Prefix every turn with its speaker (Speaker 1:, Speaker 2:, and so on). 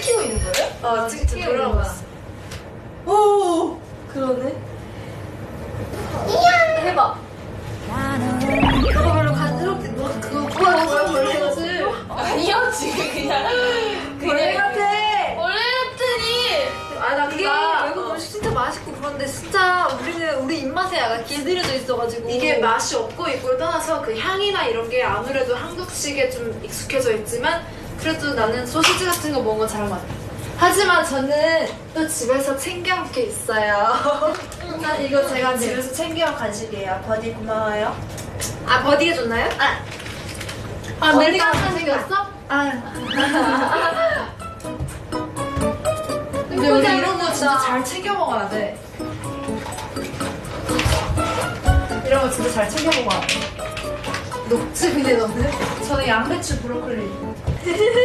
Speaker 1: 찍히고 있는 거예요?
Speaker 2: 어, 지금
Speaker 1: 찍히고 있는
Speaker 2: 있어.
Speaker 1: 오 그러네. 해봐. 그거 별로 간지럽지 너 그거 뭐야 뭐야 벌레 같지?
Speaker 3: 아니요 지금 그냥
Speaker 1: 벌레 같아.
Speaker 3: 원래 같으니
Speaker 1: 아나
Speaker 2: 이게
Speaker 1: 외국 음식 진짜 맛있고 그런데 진짜 우리는 우리 입맛에 약간 길들여져 있어가지고
Speaker 2: 이게 맛이 없고 있고를 떠나서 그 향이나 이런 게 아무래도 한국식에 좀 익숙해져 있지만 그래도 나는 소시지 같은 거 먹은 건잘 맞아. 하지만 저는 또 집에서 챙겨온 게 있어요.
Speaker 1: 아, 이거 제가
Speaker 2: 네.
Speaker 1: 집에서 챙겨온 간식이에요. 버디 고마워요.
Speaker 2: 아 버디가 줬나요?
Speaker 1: 아,
Speaker 2: 아 버디가 생겼어?
Speaker 1: 아
Speaker 2: 근데 우리 이런 거 진짜 잘 챙겨 먹어야 돼. 이런 거 진짜 잘 챙겨 먹어야 돼. 녹즙이네 너는? 저는 양배추 브로콜리.